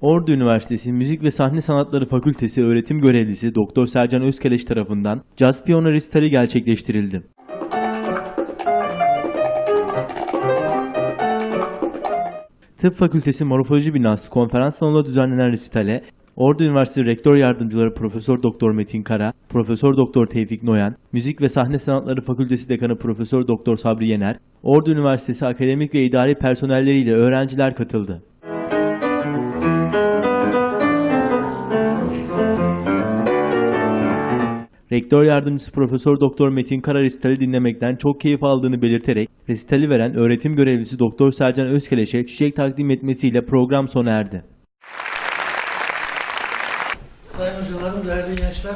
Ordu Üniversitesi Müzik ve Sahne Sanatları Fakültesi öğretim görevlisi Doktor Sercan Özkeleş tarafından Caz Piyano Resitali gerçekleştirildi. Tıp Fakültesi Morfoloji Binası konferans salonunda düzenlenen resitale Ordu Üniversitesi Rektör Yardımcıları Profesör Doktor Metin Kara, Profesör Doktor Tevfik Noyan, Müzik ve Sahne Sanatları Fakültesi Dekanı Profesör Doktor Sabri Yener, Ordu Üniversitesi akademik ve idari personelleriyle öğrenciler katıldı. Rektör yardımcısı Profesör Doktor Metin Kara resitali dinlemekten çok keyif aldığını belirterek resitali veren öğretim görevlisi Doktor Sercan Özkeleş'e çiçek takdim etmesiyle program sona erdi. Sayın hocalarım, değerli gençler,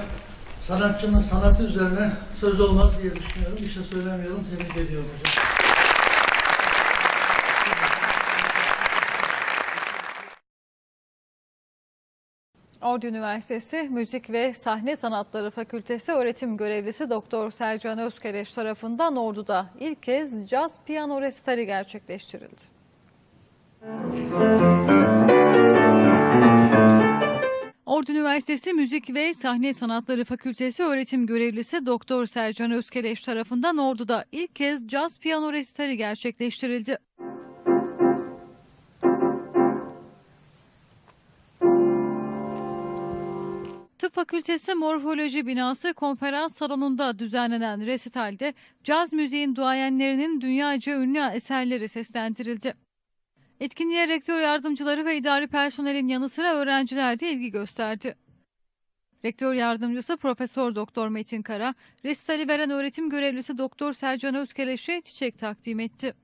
sanatçının sanatı üzerine söz olmaz diye düşünüyorum. Bir şey söylemiyorum, tebrik ediyorum hocam. Ordu Üniversitesi Müzik ve Sahne Sanatları Fakültesi öğretim görevlisi Doktor Sercan Özkereş tarafından Ordu'da ilk kez caz piyano resitali gerçekleştirildi. Ordu Üniversitesi Müzik ve Sahne Sanatları Fakültesi öğretim görevlisi Doktor Sercan Özkeleş tarafından Ordu'da ilk kez caz piyano resitali gerçekleştirildi. Tıp Fakültesi Morfoloji Binası konferans salonunda düzenlenen resitalde caz müziğin duayenlerinin dünyaca ünlü eserleri seslendirildi. Etkinliğe rektör yardımcıları ve idari personelin yanı sıra öğrenciler de ilgi gösterdi. Rektör yardımcısı Profesör Doktor Metin Kara, resitali veren öğretim görevlisi Doktor Sercan Özkeleş'e çiçek takdim etti.